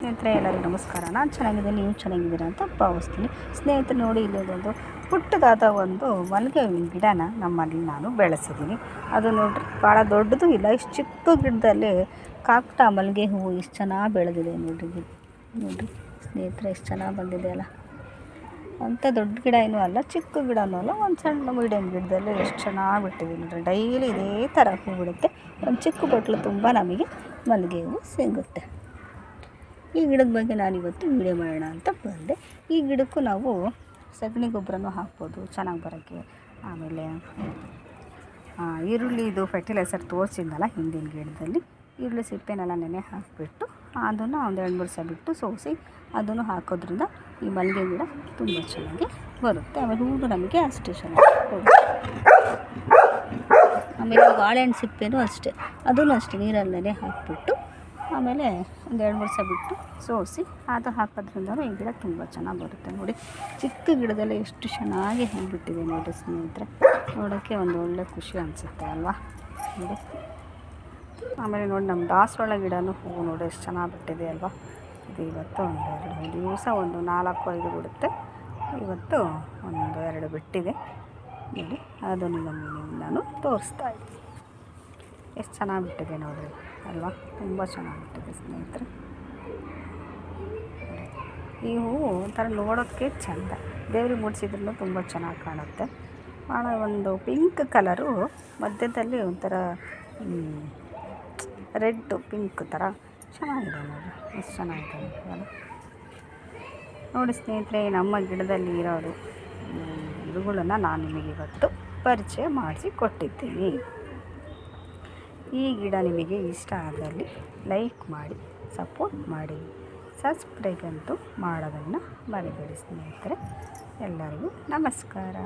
ಸ್ನೇಹಿತರೆ, ಎಲ್ಲರಿಗೂ ನಮಸ್ಕಾರ. ನಾನು ಚೆನ್ನಾಗಿದ್ದೀನಿ, ನೀವು ಚೆನ್ನಾಗಿದ್ದೀರಾ ಅಂತ ಭಾವಿಸ್ತೀನಿ. ಸ್ನೇಹಿತರು, ನೋಡಿ ಇಲ್ಲೊಂದು ಪುಟ್ಟದಾದ ಒಂದು ಮಲ್ಲಿಗೆ ಹೂವಿನ ಗಿಡನ ನಮ್ಮಲ್ಲಿ ನಾನು ಬೆಳೆಸಿದ್ದೀನಿ. ಅದು ನೋಡ್ರಿ ಭಾಳ ದೊಡ್ಡದು ಇಲ್ಲ, ಇಷ್ಟು ಚಿಕ್ಕ ಗಿಡದಲ್ಲಿ ಕಾಕ್ಟ ಮಲ್ಲಿಗೆ ಹೂವು ಇಷ್ಟು ಚೆನ್ನಾಗಿ ಬೆಳೆದಿದೆ ನೋಡಿರಿ ನೋಡಿರಿ ನೋಡ್ರಿ, ಸ್ನೇಹಿತರೆ ಎಷ್ಟು ಚೆನ್ನಾಗಿ ಬಂದಿದೆ ಅಲ್ಲ. ಅಂಥ ದೊಡ್ಡ ಗಿಡ ಏನೂ ಅಲ್ಲ, ಚಿಕ್ಕ ಗಿಡನೂ ಅಲ್ಲ, ಒಂದು ಸಣ್ಣ ಮೀಡಿಯಮ್ ಗಿಡದಲ್ಲಿ ಎಷ್ಟು ಚೆನ್ನಾಗಿ ಬಿಟ್ಟಿದೆ ನೋಡಿರಿ. ಡೈಲಿ ಇದೇ ಥರ ಹೂ ಬಿಡುತ್ತೆ. ಒಂದು ಚಿಕ್ಕ ಬಟ್ಲು ತುಂಬ ನಮಗೆ ಮಲ್ಲಿಗೆ ಹೂವು ಸಿಗುತ್ತೆ. ಈ ಗಿಡದ ಬಗ್ಗೆ ನಾನಿವತ್ತು ವಿಡಿಯೋ ಮಾಡೋಣ ಅಂತ ಬಂದೆ. ಈ ಗಿಡಕ್ಕೂ ನಾವು ಸಗಣಿ ಗೊಬ್ಬರನೂ ಹಾಕ್ಬೋದು, ಚೆನ್ನಾಗಿ ಬರೋಕ್ಕೆ. ಆಮೇಲೆ ಈರುಳ್ಳಿದು ಫರ್ಟಿಲೈಸರ್ ತೋರಿಸಿದ್ನಲ್ಲ ಹಿಂದಿನ ಗಿಡದಲ್ಲಿ. ಈರುಳ್ಳಿ ಸಿಪ್ಪೆನೆಲ್ಲ ನೆನೆ ಹಾಕಿಬಿಟ್ಟು, ಅದನ್ನು ಒಂದು ಎರಡು ಮೂರು ಸಲ ಬಿಟ್ಟು ಸೋಸಿ ಅದನ್ನು ಹಾಕೋದ್ರಿಂದ ಈ ಮಲ್ಲಿಗೆ ಗಿಡ ತುಂಬ ಚೆನ್ನಾಗಿ ಬರುತ್ತೆ. ಆಮೇಲೆ ಹೂವು ನಮಗೆ ಅಷ್ಟೇ ಚೆನ್ನಾಗಿ ಆಮೇಲೆ ಬಾಳೆಹಣ್ಣು ಸಿಪ್ಪೆನೂ ಅಷ್ಟೇ. ಅದನ್ನು ಅಷ್ಟೇ ನೀರಲ್ಲಿ ನೆನೆ ಹಾಕಿಬಿಟ್ಟು ಆಮೇಲೆ ಒಂದು ಎರಡು ಮೂರು ಸಲ ಬಿಟ್ಟು ಸೋಸಿ ಅದು ಹಾಕೋದ್ರಿಂದ ಈ ಗಿಡ ತುಂಬ ಚೆನ್ನಾಗಿ ಬರುತ್ತೆ ನೋಡಿ. ಚಿಕ್ಕ ಗಿಡದಲ್ಲಿ ಎಷ್ಟು ಚೆನ್ನಾಗಿ ಹೂ ಬಿಟ್ಟಿದೆ ನೋಡಿ ಸ್ನೇಹಿತರೆ. ನೋಡೋಕ್ಕೆ ಒಂದು ಒಳ್ಳೆ ಖುಷಿ ಅನಿಸುತ್ತೆ ಅಲ್ವಾ? ನೋಡಿ. ಆಮೇಲೆ ನೋಡಿ ನಮ್ಮ ದಾಸವಾಳ ಗಿಡನೂ ಹೂವು ನೋಡಿ ಎಷ್ಟು ಚೆನ್ನಾಗಿ ಬಿಟ್ಟಿದೆ ಅಲ್ವಾ? ಇದು ಇವತ್ತು ಒಂದು ಎರಡು ದಿವಸ ಒಂದು ನಾಲ್ಕು ಐದು ಬಿಡುತ್ತೆ. ಇವತ್ತು ಒಂದು ಎರಡು ಬಿಟ್ಟಿದೆ. ನೋಡಿ, ಅದನ್ನು ನಿಮಗೆ ನಾನು ತೋರಿಸ್ತಾ ಇದ್ದೀನಿ. ಎಷ್ಟು ಚೆನ್ನಾಗಿ ಬಿಟ್ಟಿದೆ ನೋಡಿರಿ, ಅಲ್ವಾ? ತುಂಬ ಚೆನ್ನಾಗಿ ಬಿಟ್ಟಿದೆ ಸ್ನೇಹಿತರೆ. ಈ ಹೂವು ಒಂಥರ ನೋಡೋಕ್ಕೆ ಚೆಂದ. ದೇವ್ರಿಗೆ ಮುಡಿಸಿದ್ರೂ ತುಂಬ ಚೆನ್ನಾಗಿ ಕಾಣುತ್ತೆ. ಭಾಳ ಒಂದು ಪಿಂಕ್ ಕಲರು ಮಧ್ಯದಲ್ಲಿ ಒಂಥರ ರೆಡ್ಡು ಪಿಂಕ್ ಥರ ಚೆನ್ನಾಗಿದೆ ನೋಡಿ ಎಷ್ಟು ಚೆನ್ನಾಗಿದೆ ನೋಡಿ ಸ್ನೇಹಿತರೆ, ನಮ್ಮ ಗಿಡದಲ್ಲಿ ಇರೋದು ಇವುಗಳನ್ನು ನಾನು ನಿಮಗೆ ಇವತ್ತು ಪರಿಚಯ ಮಾಡಿಸಿ ಕೊಟ್ಟಿದ್ದೀನಿ. ಈ ಗಿಡ ನಿಮಗೆ ಇಷ್ಟ ಆದಲ್ಲಿ ಲೈಕ್ ಮಾಡಿ, ಸಪೋರ್ಟ್ ಮಾಡಿ, ಸಬ್ಸ್ಕ್ರೈಬ್ ಅಂತೂ ಮಾಡೋದನ್ನು ಮರಿಬೇಡಿ ಸ್ನೇಹಿತರೆ. ಎಲ್ಲರಿಗೂ ನಮಸ್ಕಾರ.